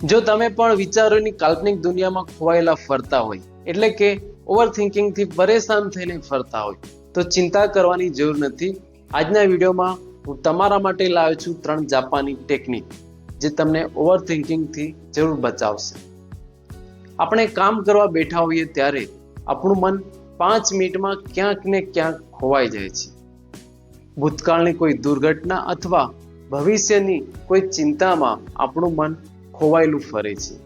જો તમે પણ વિચારોની કાલ્પનિક દુનિયામાં ખોવાયેલા ફરતા હોય, એટલે કે ઓવર થિંકિંગથી પરેશાન થઈને ફરતા હોય, તો ચિંતા કરવાની જરૂર નથી. આજના વિડીયોમાં હું તમારા માટે લાવ્યો છું ત્રણ જાપાની ટેકનિક, જે તમને ઓવર થિંકિંગથી જરૂર બચાવશે. આપણે કામ કરવા બેઠા હોઈએ ત્યારે આપણું મન પાંચ મિનિટમાં ક્યાંક ને ક્યાંક ખોવાઈ જાય છે. ભૂતકાળની કોઈ દુર્ઘટના અથવા ભવિષ્યની કોઈ ચિંતામાં આપણું મન ખોવાયેલું ફરે છે.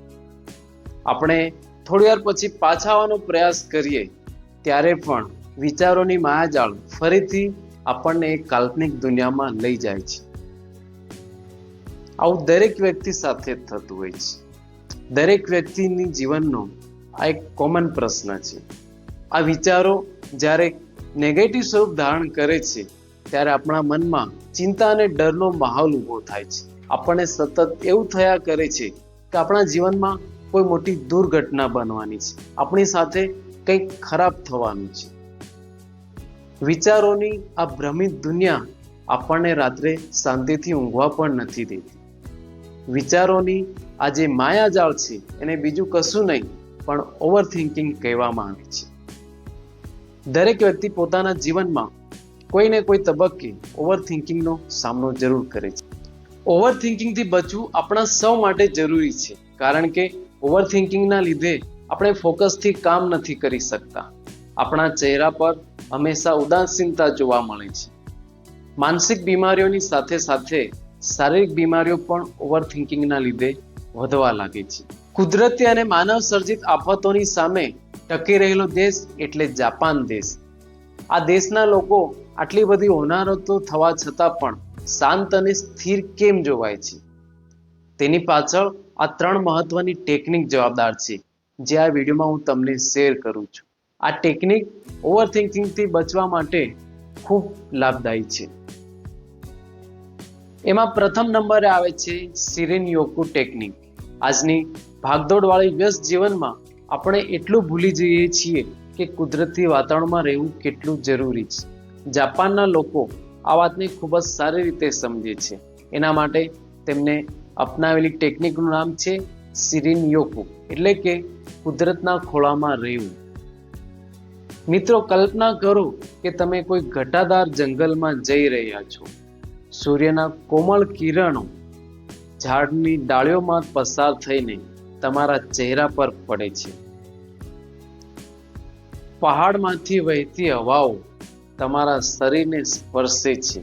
આપણે થોડી વાર પછી પાછા આવવાનો પ્રયાસ કરીએ, ત્યારે પણ વિચારોની માયાજાળ ફરીથી આપણને એક કાલ્પનિક દુનિયામાં લઈ જાય છે. આવું દરેક વ્યક્તિ સાથે થતું હોય છે. દરેક વ્યક્તિની જીવનનો આ એક કોમન પ્રશ્ન છે. આ વિચારો જ્યારે નેગેટિવ સ્વરૂપ ધારણ કરે છે, ત્યારે આપણા મનમાં ચિંતા અને ડરનો માહોલ ઊભો થાય છે. આપણને સતત એવું થયા કરે છે કે આપણા જીવનમાં કોઈ મોટી દુર્ઘટના બનવાની છે. આપણી સાથે કંઈક ખરાબ થવાનું છે. વિચારોની આ ભ્રમિત દુનિયા આપણને રાત્રે શાંતિથી ઊંઘવા પણ નથી દેતી. વિચારોની આ જે માયાજાળ છે, એને બીજું કશું નહીં, પણ ઓવર થિંકિંગ કહેવામાં આવે છે. દરેક વ્યક્તિ પોતાના જીવનમાં કોઈ ને કોઈ તબક્કે ઓવર થિંકિંગનો સામનો જરૂર કરે છે. ઓવર થિંકિંગથી બચવું આપણા સૌ માટે જરૂરી છે, કારણ કે ઓવર થિંકિંગના લીધે આપણે ફોકસથી કામ નથી કરી શકતા. આપણા ચહેરા પર હંમેશા ઉદાસીનતા જોવા મળે છે. માનસિક બીમારીઓની સાથે સાથે શારીરિક બીમારીઓ પણ ઓવર થિંકિંગના લીધે વધવા લાગે છે. કુદરતી અને માનવ સર્જિત આફતોની સામે ટકી રહેલો દેશ એટલે જાપાન દેશ. આ દેશના લોકો આટલી બધી હોનારતો થવા છતાં પણ શાંત અને સ્થિર કેમ જોવાય છે? તેની પાછળ આ ત્રણ મહત્વની ટેકનિક જવાબદાર છે, જે આ વિડીયોમાં હું તમને શેર કરું છું. આ ટેકનિક ઓવર થિંકિંગથી બચવા માટે ખૂબ લાભદાયી છે. એમાં પ્રથમ નંબરે આવે છે સિરેન યોકુ ટેકનિક. આજની ભાગદોડવાળી વ્યસ્ત જીવનમાં આપણે એટલું ભૂલી જઈએ છીએ કે કુદરતી વાતાવરણમાં રહેવું કેટલું જરૂરી છે. જાપાનના લોકો આ વાતને ખૂબ જ સારી રીતે સમજે છે. એના માટે તેમને અપનાવેલી ટેકનિકનું નામ છે સિરિન યોકુ, એટલે કે કુદરતના ખોળામાં રહેવું. મિત્રો, કલ્પના કરો કે તમે કોઈ ઘટાદાર જંગલમાં જઈ રહ્યા છો. સૂર્યના કોમળ કિરણો ઝાડની ડાળીઓમાં પસાર થઈને તમારા ચહેરા પર પડે છે. પહાડમાંથી વહેતી હવાઓ તમારા શરીરને સ્પર્શે છે.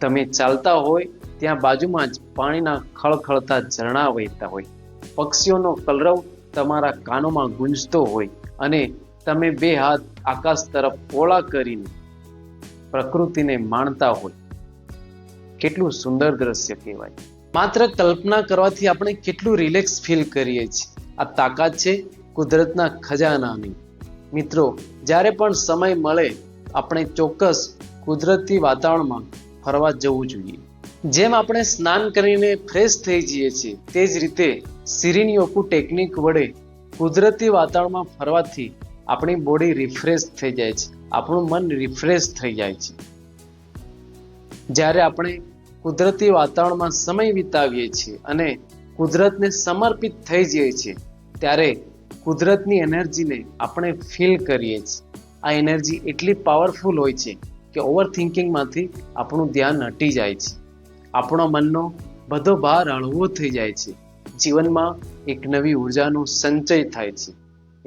તમે ચાલતા હોય, ત્યાં બાજુમાં જ પાણીના ખળખળતા ઝરણા વહેતા હોય. પક્ષીઓનો કલરવ તમારા કાનોમાં ગુંજતો હોય અને તમે બે હાથ આકાશ તરફ પોળા કરીને પ્રકૃતિને માણતા હોય. કેટલું સુંદર દ્રશ્ય કહેવાય. માત્ર કલ્પના કરવાથી આપણે કેટલું રિલેક્સ ફીલ કરીએ છીએ. આ તાકાત છે કુદરતના ખજાનાની. મિત્રો, જ્યારે પણ સમય મળે, આપણે ચોક્કસ કુદરતી વાતાવરણમાં ફરવા જવું જોઈએ. જેમ આપણે સ્નાન કરીને ફ્રેશ થઈ જઈએ છીએ, તે જ રીતે સિરીની ઓકુ ટેકનિક વડે કુદરતી વાતાવરણમાં ફરવાથી આપણી બોડી રિફ્રેશ થઈ જાય છે, આપણું મન રિફ્રેશ થઈ જાય છે. જ્યારે આપણે કુદરતી વાતાવરણમાં સમય વિતાવીએ છીએ અને કુદરતને સમર્પિત થઈ જઈએ છીએ, ત્યારે કુદરતની એનર્જીને આપણે ફીલ કરીએ છીએ. આ એનર્જી એટલી પાવરફુલ હોય છે કે ઓવર થિંકિંગમાંથી આપણું ધ્યાન હટી જાય છે. આપણો મનનો બધો ભાર હળવો થઈ જાય છે. જીવનમાં એક નવી ઉર્જાનો સંચય થાય છે.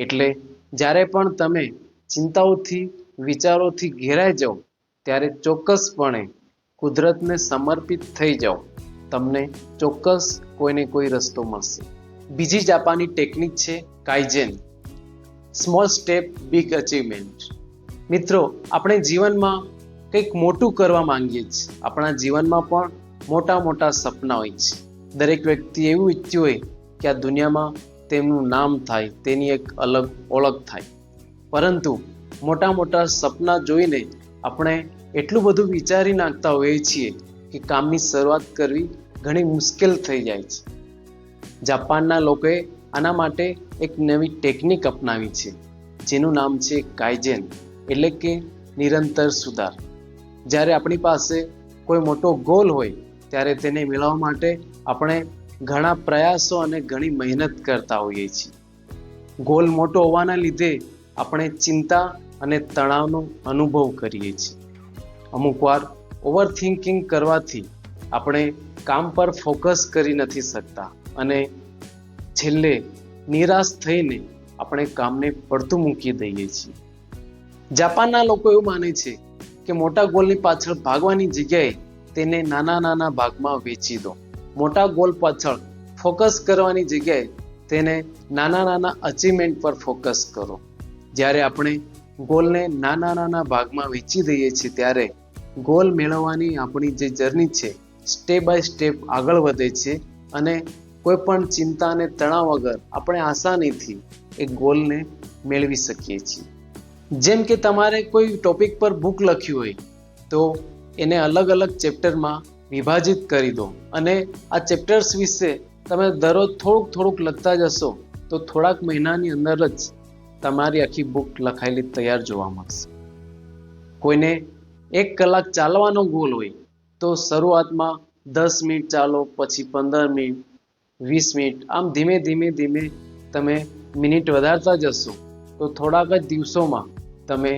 એટલે જ્યારે પણ તમે ચિંતાઓથી, વિચારોથી ઘેરાઈ જાઓ, ત્યારે ચોક્કસપણે કુદરતને સમર્પિત થઈ જાઓ. તમને ચોક્કસ કોઈને કોઈ રસ્તો મળશે. બીજી જાપાની ટેકનિક છે kaizen. Small step, big achievement. મિત્રો, આપણે જીવનમાં કંઈક મોટું કરવા માંગીએ છીએ. આપણા જીવનમાં પણ મોટા મોટા સપના હોય છે. દરેક વ્યક્તિ એવું ઈચ્છ્યું હોય કે આ દુનિયામાં તેમનું નામ થાય, તેની એક અલગ ઓળખ થાય. પરંતુ મોટા મોટા સપના જોઈને આપણે એટલું બધું વિચારી નાખતા હોઈએ છીએ કે કામની શરૂઆત કરવી ઘણી મુશ્કેલ થઈ જાય છે. જાપાનના લોકોએ આના માટે એક નવી ટેકનિક અપનાવી છે, જેનું નામ છે કાઇજેન, એટલે કે નિરંતર સુધાર. જ્યારે આપણી પાસે કોઈ મોટો ગોલ હોય, ત્યારે તેને મેળવવા માટે આપણે ઘણા પ્રયાસો અને ઘણી મહેનત કરતા હોઈએ છીએ. ગોલ મોટો હોવાના લીધે આપણે ચિંતા અને તણાવનો અનુભવ કરીએ છીએ. અમુક વાર ઓવર થિંકિંગ કરવાથી આપણે કામ પર ફોકસ કરી નથી શકતા. અને છેલ્લે નિરાશ થઈને આપણે કામને પડતું મૂકી દઈએ છીએ. જાપાનના લોકો એવું માને છે કે મોટા ગોલની પાછળ ભાગવાની જગ્યાએ તેને નાના નાના ભાગમાં વેચી દો. મોટા ગોલ પાછળ ફોકસ કરવાની જગ્યાએ તેને નાના નાના અચીવમેન્ટ પર ફોકસ કરો. જ્યારે આપણે ગોલને નાના નાના ભાગમાં વેચી દઈએ છીએ ત્યારે ગોલ મેળવવાની આપણી જે જર્ની છે સ્ટેપ બાય સ્ટેપ આગળ વધે છે અને કોઈ પણ ચિંતા અને તણાવ વગર આપણે આસાનીથી એ ગોલને મેળવી શકીએ છીએ. જેમ કે તમારે કોઈ ટોપિક પર બુક લખ્યું હોય, તો એને અલગ અલગ ચેપ્ટરમાં વિભાજિત કરી દો. અને આ ચેપ્ટર્સ વિશે તમે દરરોજ થોડુંક થોડુંક લખતા જશો, તો થોડાક મહિનાની અંદર જ તમારી આખી બુક લખાયેલી તૈયાર જોવા મળશે. કોઈને એક કલાક ચાલવાનો ગોલ હોય, તો શરૂઆતમાં દસ મિનિટ ચાલો, પછી પંદર મિનિટ વીસ મિનિટ. આમ ધીમે ધીમે ધીમે તમે મિનિટ વધારતા જશો, તો થોડાક જ દિવસોમાં તમે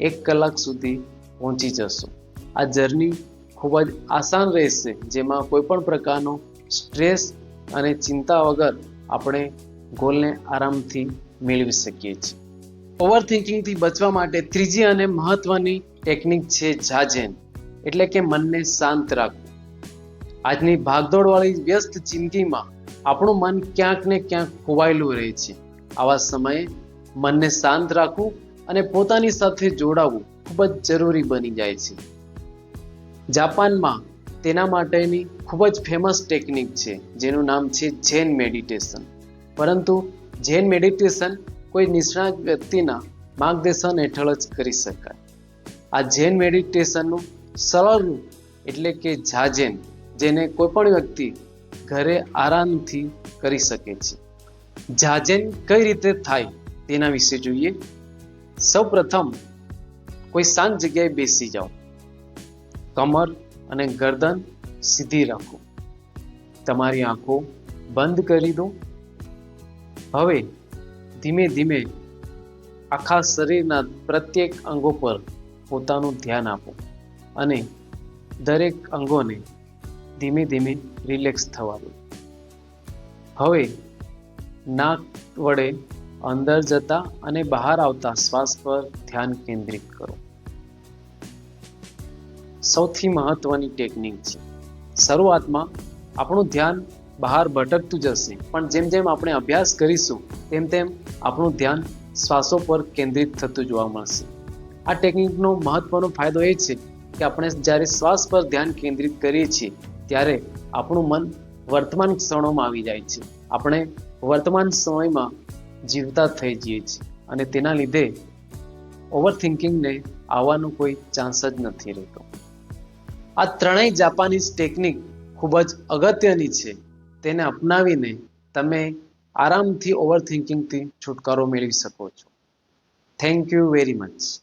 એક કલાક સુધી પહોંચી જશો. આ જર્ની ખૂબ જ આસાન રહેશે, જેમાં કોઈ પણ પ્રકારનો સ્ટ્રેસ અને ચિંતા વગર આપણે ગોલને આરામથી મેળવી શકીએ છીએ. ઓવર થિંકિંગથી બચવા માટે ત્રીજી અને મહત્વની ટેકનિક છે જાજેન એટલે કે મનને શાંત રાખવું. આજની ભાગદોડવાળી વ્યસ્ત જિંદગીમાં આપણું મન ક્યાંક ને ક્યાંક ખોવાયેલું રહે છે. આવા સમયે મનને શાંત રાખવું અને પોતાની સાથે જોડાવવું ખૂબ જ જરૂરી બની જાય છે. જાપાનમાં તેના માટેની ખૂબ જ ફેમસ ટેકનિક છે, જેનું નામ છે ઝેન મેડિટેશન. પરંતુ ઝેન મેડિટેશન કોઈ નિષ્ણાત વ્યક્તિના માર્ગદર્શન હેઠળ જ કરી શકાય. આ જૈન મેડિટેશનનું સરળ રૂપ એટલે કે ઝાઝેન, જેને કોઈ પણ વ્યક્તિ ઘરે આરામથી કરી શકે છે. જાજેન કઈ રીતે થાય તેના વિશે જોઈએ. સૌ પ્રથમ કોઈ શાંત જગ્યાએ બેસી જાઓ. કમર અને ગરદન સીધી રાખો. તમારી આંખો બંધ કરી દો. હવે ધીમે ધીમે આખા શરીરના પ્રત્યેક અંગો પર પોતાનું ધ્યાન આપો અને દરેક અંગોને ધીમે ધીમે રિલેક્સ થવા દો. હવે, નાક વડે અંદર જતા અને બહાર આવતા શ્વાસ પર ધ્યાન કેન્દ્રિત કરો. સૌથી મહત્વની ટેકનિક છે. શરૂઆતમાં આપણું ધ્યાન બહાર ભટકતું જશે પણ જેમ જેમ આપણે અભ્યાસ કરીશું, તેમ તેમ આપણું ધ્યાન શ્વાસો પર કેન્દ્રિત થતું જોવા મળશે. આ ટેકનિકનો મહત્વનો ફાયદો એ છે કે આપણે જ્યારે શ્વાસ પર ધ્યાન કેન્દ્રિત કરીએ છીએ ત્યારે આપણું મન વર્તમાન ક્ષણોમાં આવી જાય છે. આપણે વર્તમાન સમયમાં જીવતા થઈ જઈએ છીએ અને તેના લીધે ઓવર થિંકિંગને આવવાનો કોઈ ચાન્સ જ નથી રહેતો. આ ત્રણેય જાપાનીઝ ટેકનિક ખૂબ જ અગત્યની છે. તેને અપનાવીને તમે આરામથી ઓવર થિંકિંગથી છુટકારો મેળવી શકો છો. Thank you very much